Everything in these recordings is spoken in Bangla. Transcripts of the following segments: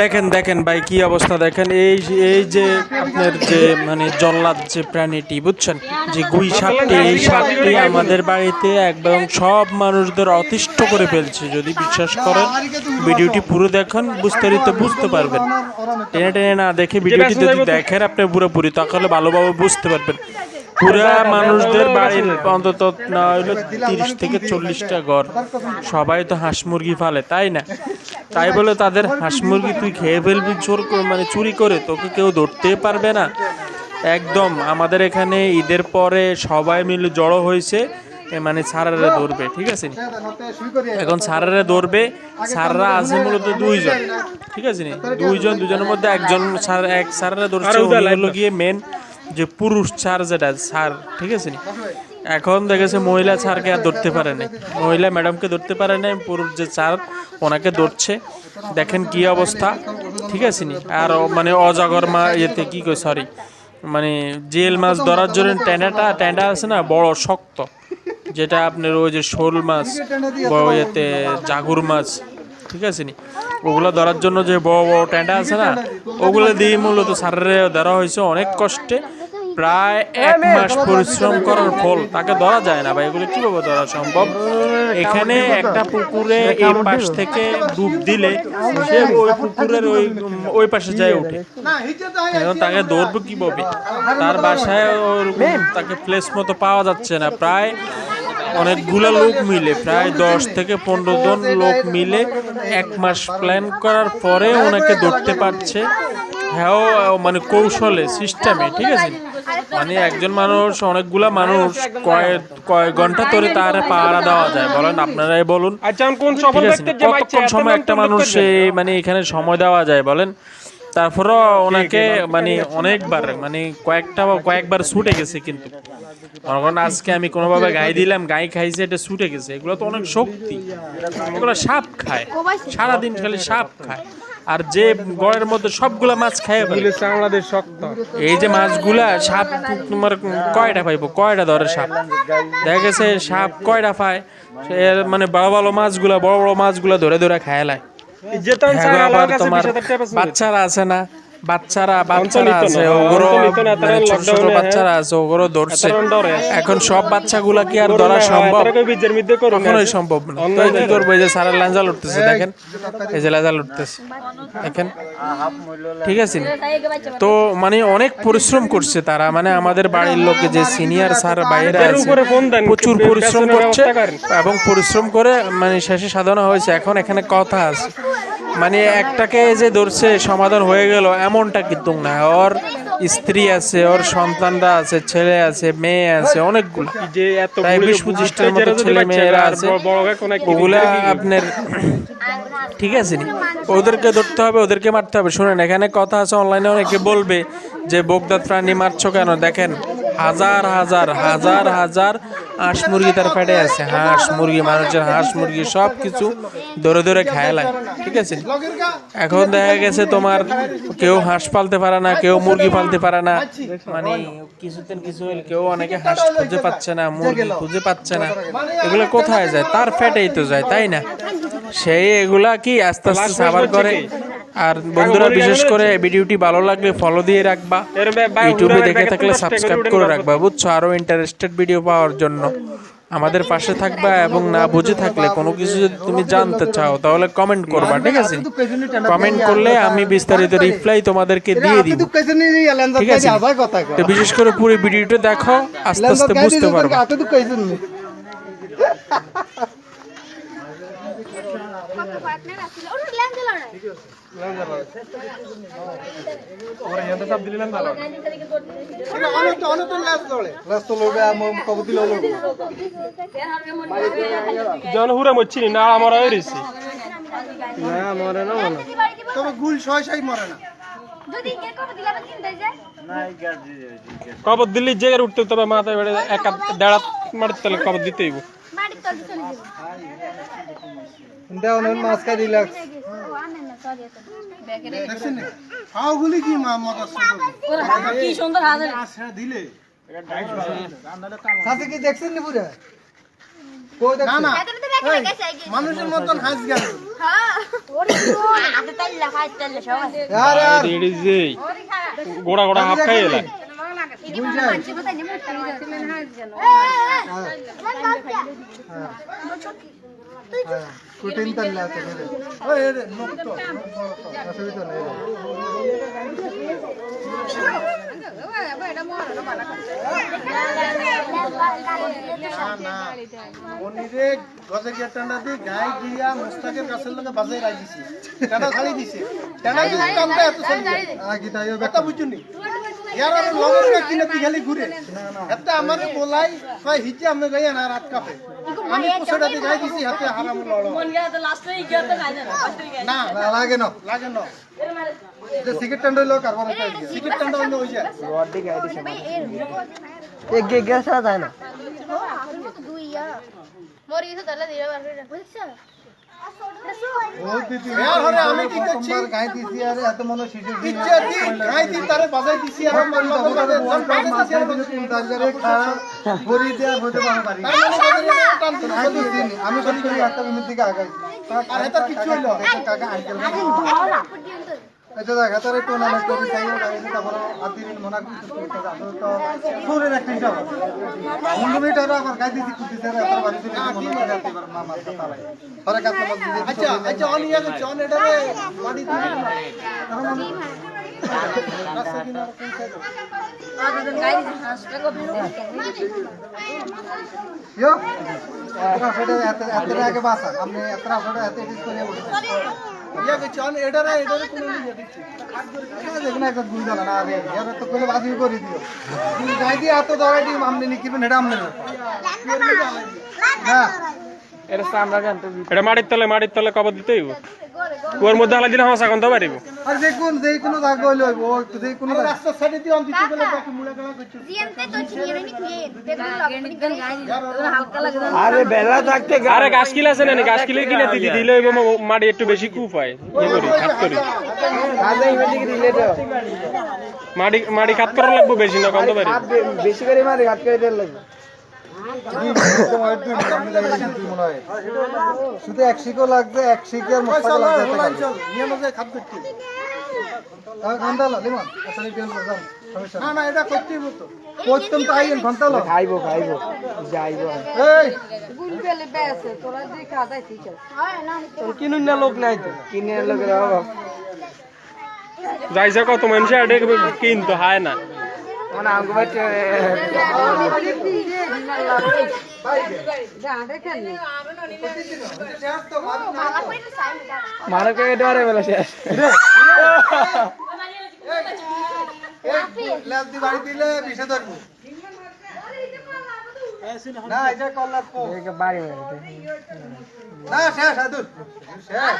দেখেন দেখেন ভাই কি অবস্থা দেখেন। এই এই যে আপনার যে মানে জল্লাদ যে প্রাণীটি বুঝছেন? যে গুই সাপটি এই সাপটি আমাদের বাড়িতে একদম সব মানুষদের অতিষ্ঠ করে ফেলছে। যদি বিশ্বাস করেন ভিডিওটি পুরো দেখেন বিস্তারিত বুঝতে পারবেন। টেনে টেনে না দেখে ভিডিওটি যদি দেখেন আপনি পুরোপুরি তাহলে ভালোভাবে বুঝতে পারবেন। পুরা মানুষদের বাড়ির অন্তত না হইল তিরিশ থেকে চল্লিশটা ঘর। সবাই তো হাঁস মুরগি ফালে তাই না? তাই বলে তাদের হাঁস মুরগি তুই খেয়ে ফেলবি চোর মানে চুরি করে তোকে কেউ ধরতে পারবে না। একদম আমাদের এখানে ঈদের পরে সবাই মিলে জড়ো হয়েছে মানে সারারে ধরবে ঠিক আছে এখন সারারে ধরবে সাররা আছে মূলত দুইজন ঠিক আছে নি? দুইজন দুজনের মধ্যে একজন সার এক সারারে ধরছে হলো গিয়ে মেন যে পুরুষ ছাড় যেটা ছাড় ঠিক আছে নি? এখন দেখেছে মহিলা ছাড়কে আর ধরতে পারে না মহিলা ম্যাডামকে ধরতে পারে না পুরুষ যে ছাড় ওনাকে ধরছে। দেখেন কি অবস্থা, ঠিক আছে নি? আর মানে অজাগর মা ইয়েতে কী কই সরি মানে জেল মাছ ধরার জন্য ট্যান্ডাটা ট্যান্ডা আছে না, বড় শক্ত, যেটা আপনার ওই যে শোল মাছ, বড় ইয়েতে জাগুর মাছ, ঠিক আছে নি? ওগুলো ধরার জন্য যে বড় বড় ট্যান্ডা আছে না, ওগুলো দিয়ে মূলত সারের ধরা হয়েছে। অনেক কষ্টে প্রায় এক মাস পরিশ্রম করার ফল তাকে ধরা যায় না ভাই এগুলো কীভাবে ধরা সম্ভব? এখানে একটা পুকুরে এই পাশ থেকে ডুব দিলে সে ওই পুকুরের ওই ওই পাশে যায় ওঠে। এখন তাকে ধরবো কীভাবে? তার বাসায় তাকে প্লেস মতো পাওয়া যাচ্ছে না। প্রায় অনেকগুলো লোক মিলে প্রায় দশ থেকে পনেরো জন লোক মিলে এক মাস প্ল্যান করার পরে ওনাকে ধরতে পারছে। হ্যাঁ ও মানে কৌশলে সিস্টেমে ঠিক আছে? মানে একজন মানুষ অনেকগুলা মানুষ কয়েক কয়েক ঘণ্টা ধরে তার পাহারা দেওয়া যায়। বলেন আপনারাই বলুন। আচ্ছা কতক্ষণ সময় একটা মানুষ মানে এখানে সময় দেওয়া যায় বলেন? তারপরও ওনাকে মানে অনেকবার মানে কয়েকটা বা কয়েকবার ছুটে গেছে কিন্তু। আজকে আমি কোনোভাবে গাই দিলাম গাই খাইছে এটা ছুটে গেছে। এগুলো তো অনেক শক্তি। এগুলো সাপ খায়। সারাদিন খালি সাপ খায়। আর যে গড়ের মধ্যে সবগুলা মাছ খেয়ে ফেলে। বাংলাদেশ শক্ত। এই যে মাছগুলা সাপ তোমার কয়টা পাইবো? কয়টা ধরে সাপ? দেখা গেছে সাপ কয়টা পায়? এর মানে বড় বড় মাছগুলা বড় বড় মাছগুলা ধরে ধরে খায় লায় হ্যাঁ তোমার বাচ্চারা আছে না? বাচ্চারা বাচ্চারা আছে ওগুলো মানে ছোট ছোট বাচ্চারা আছে ওগুলো ধরছে। এখন সব বাচ্চাগুলা কি আর ধরা সম্ভব? কখনোই সম্ভব না। তো কি করব এই যে সারা লেঞ্জাল উঠতেছে দেখেন? এই যে লেঞ্জাল উঠতেছে দেখেন? ঠিক আছে? তো মানে অনেক পরিশ্রম করছে তারা মানে আমাদের বাড়ির লোকে যে সিনিয়র স্যার বাইরে আছে প্রচুর পরিশ্রম করছে এবং পরিশ্রম করে মানে শেষে সাধনা হয়েছে। এখন এখানে কথা আছে। মানে একটাকে যে ধরছে সমাধান হয়ে গেল এমনটা কিন্তু না। ওর স্ত্রী আছে ওর সন্তানরা আছে ছেলে আছে মেয়ে আছে অনেকগুলো। প্রায় বিশ পঁচিশটার মতো ছেলে মেয়েরা আছে। ওগুলা আপনার ঠিক আছে নি? ওদেরকে ধরতে হবে ওদেরকে মারতে হবে। শুনেন এখানে কথা আছে অনলাইনে অনেকে বলবে যে বোগদাত প্রাণী মারছো কেন? দেখেন হাজার হাজার হাজার হাজার হাঁস মুরগি তার পেটে আছে, হাঁস মুরগি, মানুষের হাঁস মুরগি সব কিছু ধরে ধরে খায় লাগে ঠিক আছে? এখন দেখা গেছে তোমার কেউ হাঁস পালতে পারে না, কেউ মুরগি পালতে পারে না। মানে কিছুদিন কিছু হইলে কেউ অনেকে হাঁস খুঁজে পাচ্ছে না, মুরগি খুঁজে পাচ্ছে না। এগুলো কোথায় যায়? তার ফ্যাটেই তো যায়, তাই না? সেই এগুলা কি আস্তে আস্তে সাবার করে? আর বন্ধুরা বিশেষ করে ভিডিওটি ভালো লাগলে ফলো দিয়ে রাখবা। ইউটিউবে দেখে থাকলে সাবস্ক্রাইব করে রাখবা বুঝছ? আরও ইন্টারেস্টেড ভিডিও পাওয়ার জন্য। আমাদের পাশে থাকবা এবং না বুঝে থাকলে কোনো কিছু যদি তুমি জানতে চাও তাহলে কমেন্ট করবা ঠিক আছে? কমেন্ট করলে আমি বিস্তারিত রিপ্লাই তোমাদেরকে দিয়ে দিব। ঠিক আছে? তো বিশেষ করে পুরো ভিডিওটা দেখো আস্তে আস্তে বুঝতে পারবে। জন হুরা মরছি না আমার হয়েছি তবে গুল ছয় সাই মরে না। যদি কে কবে দিলা কিনতে যায় কবর দিল্লি জায়গায় উঠতে তবে মাথায় বেড়ে এক দেড় মারতে তাহলে কবর দিতেই তল দেও নন মাছ রিল্যাক্স কি হাজার দিলে। মানুষের মতন হাস গেল। গোড়া গোড়া হাফ খাই कुठे चालले आता ओय रे नको असं विचार মনিরে গজে গিয়া টান্ডা দি গাই গিয়া মুস্তাকের কাছের লগে বাজাই রাখিছি টানা ছাড়ি দিছে টানা দিছে টানটা এত চলি আগে তাই কথা বুঝুনি ইয়ার আর লগে কিনে তুই খালি ঘুরে এত আমারে বলাই কয় হিজে আমি গাই না রাত কাপে আমি পোছাটা দি গাই দিছি হাতে হারাম লড়ো। না লাগে না। লাগে না। যে সিগারেট টান্ডা হইল কারবার সিগারেট টান্ডা হইল হই যায় এক গে গ্যাস যায় না। মরে গেছে তাহলে দিলে বার করে আমি কি করছি? গাই দিছি আরে এত মনে শিশু ইচ্ছা দি গাই দি তারে বাজাই দিছি আর আমার লগে লগে বাজাই দিছি আর তিন খা ভরি দেয়া হতে পারে আমি সত্যি একটা মিনিট দিকে আগাই। আর এটা কিছু হইল? কাকা আঙ্কেল আচ্ছা দেখ তারে কোন আমার কবি চাই গাই দিতে পারো আদিন মনা তো সুরের একটা হিসাব মুন্ডু মিটার আবার গাই দিছি কুতি তারে এত বাড়ি দিলে মনে করে যেতে পারে মামা কথা লাই পরে কাছে মত দিতে আচ্ছা আচ্ছা অন ইয়া জন এটারে মাটি দিলে ইয়ো এতটা ফটো এত এত আগে বাসা এতটা ফটো এত এডিট করে বলছি ইয়া কে চন এডারে এডারে কোন নিয়ে দিচ্ছি দেখুন একটা গুই দাও না আরে ইয়ার তো কোলে বাজি করে দিও তুমি গাই দিয়ে এত দরাই দিই আমনে নিকিবেন এটা আমনে না এটা সামরা জানতে এটা মাটির তলে মাটির তলে কবর দিতে হইব। কুয়ার মধ্যে হালা দিলে হাসা কন্ত পারিব আর যে কোন যে কোনো জায়গা হইল হইব যে কোনো রাস্তা সাইডে দিয়ে অন দিতে গেলে বাকি গলা করছ। জিএমতে তো হালকা আরে বেলা থাকতে আরে গাছ কিলে আছে না গাছ কিলে কিনে দিদি দিলে হইব মাটি একটু বেশি কুপ হয়। ইয়ে করি খাত করি। রিলেট মাটি মাটি খাত করা লাগবে বেশি না কন্ত পারি বেশি করে মারে হাত করে দিতে লাগবে। শুধু এক শিকো লাগবে এক মশলা লাগবে করতে না না এটা করতেই করতাম খাইবো খাইবো যাইবো। এই! হয় না কিনুন না লোক নাই তো। কিনে লোকের অভাব। যাইছে কত মানুষ এটা কিনতো হায় না। মানে বলে শেষ ল্যাব দি বাড়ি দিলে বিষে ধরবো না এটা কল্লার পো বাড়ি না শেষ আদুর শেষ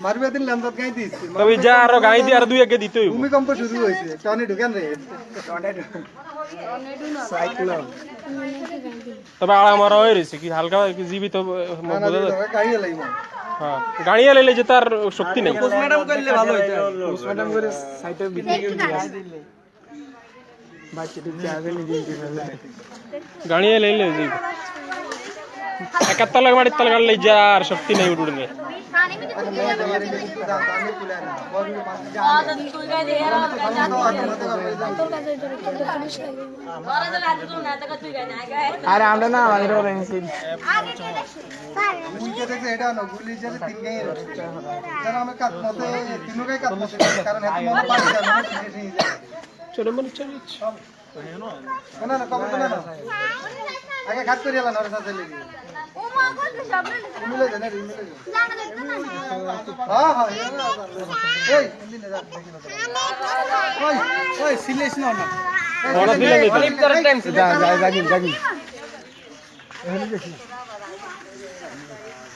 মারবে দিন ল্যাম্বাত গাই দিস তবে যা আরও গাই দিয়ে আর দুই একে দিতে হইব। ভূমিকম্প শুরু হয়েছে। টনি ঢুকেন রে? সাইক্লোন তবে আড়া মারা রয়েছে কি? হালকা কি জীবিত না না গাই লাইব হ্যাঁ। গাড়ি এলে যে তার শক্তি নেই। পোস্টমর্টম করলে ভালো হইতো। পোস্টমর্টম করে সাইটে বিতে গেলে বাচ্চা দিচ্ছে আগে নিজে গাড়ি এলে এলে লাখ মাটির তলে গাড়লে যা আর শক্তি নেই উঠুড়ে নেই পানি মধ্যে আমি তুলে না বলবি পাঁচ আরে আমরা না আমাদের ছোট মানে চলে না না কবর না আগে খাত করি এলা নরে সাথে লেগে। মিলে দে না মিলে দে জানা দেখতে না হ্যাঁ হ্যাঁ এই দিনে যা দেখি না ওই ওই সিলেস না। না ওরা দিলে নিতে। যা যা জাগি জাগি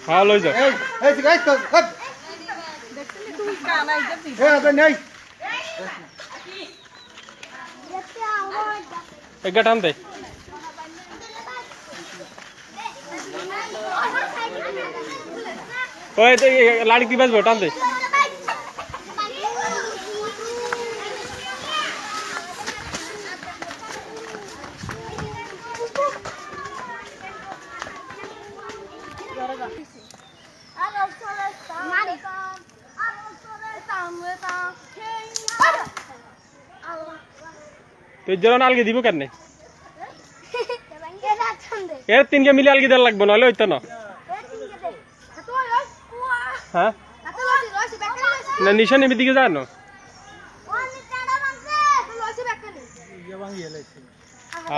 হ্যাঁ লই যা। এই এই গাইস তো হপ এই আপনি নাই দে। ওই তো লাড়ি দিয়ে বাঁচবো টান দে। তুই জোর নালকে দিব কেন এর তিনকে মিলে আলগি দেওয়া লাগবে নাহলে হইতো না। হ্যাঁ? না দিকে যায়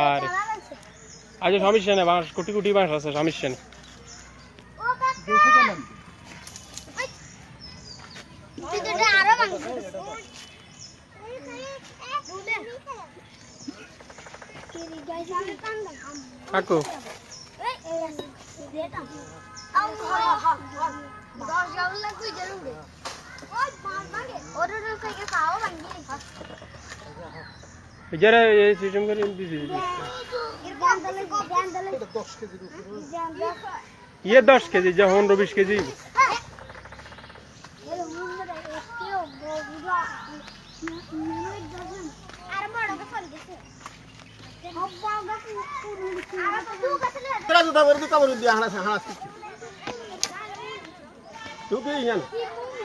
আর। আজ নেই বাঁশ, কোটি কোটি বাঁশ আছে সমস্যা নেই কাকা। এটা আরও মাংস কাকু যারা এই সিস্টেম করে দিছি ইয়ে দশ কেজি, যে পনেরো বিশ কেজি। তোরা জুতা পরে তুই কাপড় দিয়ে হানা হানা তুই কি জান আর